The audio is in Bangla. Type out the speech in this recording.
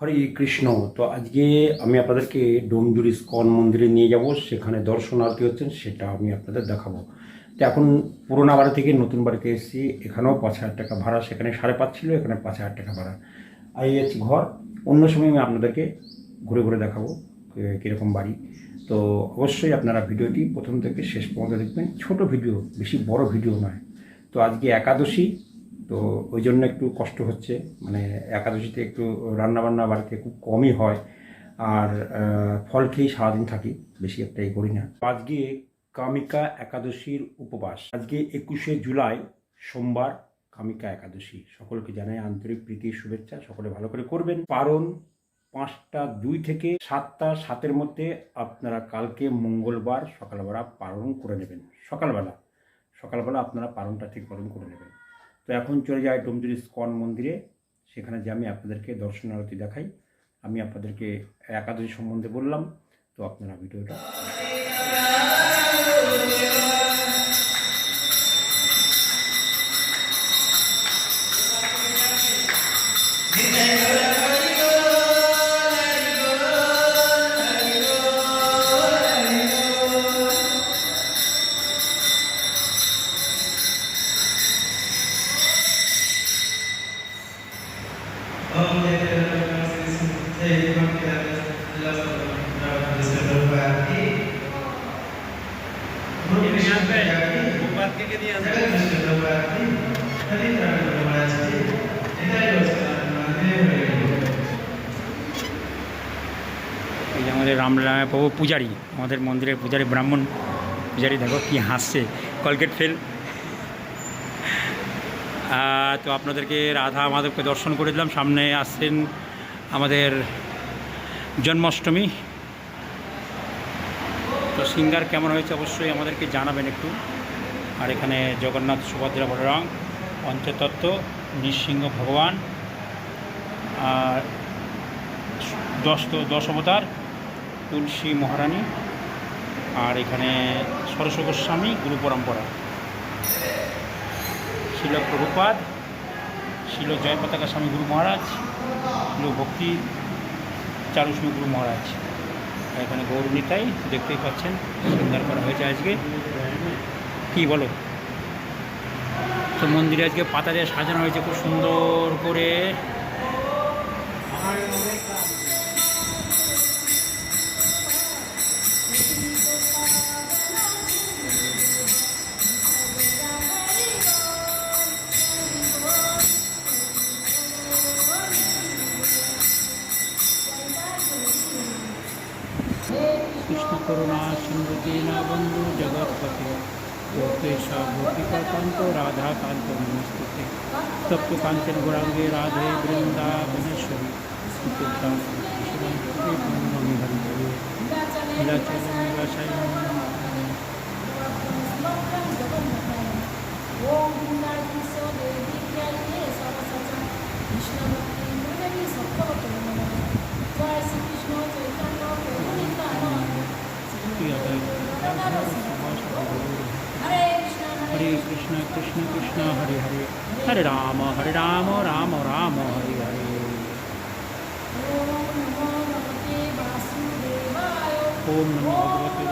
হরে কৃষ্ণ। তো আজকে আমি আপনাদেরকে ডোমজুর ইস্কন মন্দিরে নিয়ে যাব, সেখানে দর্শনার্থী হচ্ছেন, সেটা আমি আপনাদের দেখাবো। তো এখন পুরোনো বাড়ি থেকে নতুন বাড়িতে এসেছি, এখানেও পাঁচ হাজার টাকা ভাড়া, সেখানে সাড়ে পাঁচ ছিল, এখানে পাঁচ হাজার টাকা ভাড়া। আর এই ঘর, অন্য সময় আমি আপনাদেরকে ঘুরে ঘুরে দেখাবো কীরকম বাড়ি। তো অবশ্যই আপনারা ভিডিওটি প্রথম থেকে শেষ পর্যন্ত দেখবেন, ছোট ভিডিও, বেশি বড় ভিডিও নয়। তো আজকে একাদশী তো ওই জন্য একটু কষ্ট হচ্ছে। মানে একাদশীতে একটু রান্নাবান্না বাড়িতে খুব কমই হয়। আর ফল খেয়েই সারাদিন থাকি, বেশি একটাই করি না। আজকে কামিকা একাদশীর উপবাস। আজকে একুশে জুলাই, সোমবার কামিকা একাদশী। সকলকে জানাই আন্তরিক প্রীতি, শুভেচ্ছা, সকলে ভালো করে করবেন। পারণ পাঁচটা দুই থেকে সাতটা সাতের মধ্যে আপনারা কালকে মঙ্গলবার সকালবেলা পালন করে নেবেন। সকালবেলা। সকালবেলা আপনারা পালনটা ঠিক পালন করে নেবেন। তো এখন চলে যায় ডুমদুরি স্কন মন্দিরে। সেখানে যে আমি আপনাদেরকে দর্শনারতি দেখাই। আমি আপনাদেরকে একাদশী সম্বন্ধে বললাম। তো আপনারা ভিডিওটা এই যে আমাদের রামনারায়ণ প্রভু পূজারী, আমাদের মন্দিরের পূজারী ব্রাহ্মণ পূজারী, দেখো কি হাসছে, কলগেট ফেল। তো আপনাদেরকে রাধা মাধবকে দর্শন করে দিলাম, সামনে আসছেন আমাদের জন্মাষ্টমী। তো সিঙ্গার কেমন হয়েছে অবশ্যই আমাদেরকে জানাবেন একটু। আর এখানে জগন্নাথ সুভদ্রা বলরাম পঞ্চতত্ত্ব নৃসিংহ ভগবান, আর দশ দশ অবতার, তুলসী মহারানী, আর এখানে সরস্ব গোস্বামী, গুরু পরম্পরা। শিল প্রভুপাদ শিল জয় পতাকা স্বামী গুরু মহারাজ, ছিল ভক্তি চারুস্বামী গুরু মহারাজ। এখানে এখানে গৌরনীতাই দেখতেই পাচ্ছেন, সুন্দর করা হয়েছে আজকে। কি বলো? তো মন্দিরে আজকে পাতা দিয়ে সাজানো হয়েছে, খুব সুন্দর করে। करुणा सिंधु ना बंधु जगतपते भूपेशा भूपिका कांतो राधा कांतो नमस्ते सप्त कांचन गुणांगे राधे वृंदावनेश्वरी शिवम হরে কৃষ্ণ কৃষ্ণ কৃষ্ণ হরে হরে। হরে রাম হরে রাম রাম রাম হরে হরে। ওম নমো ভগবতে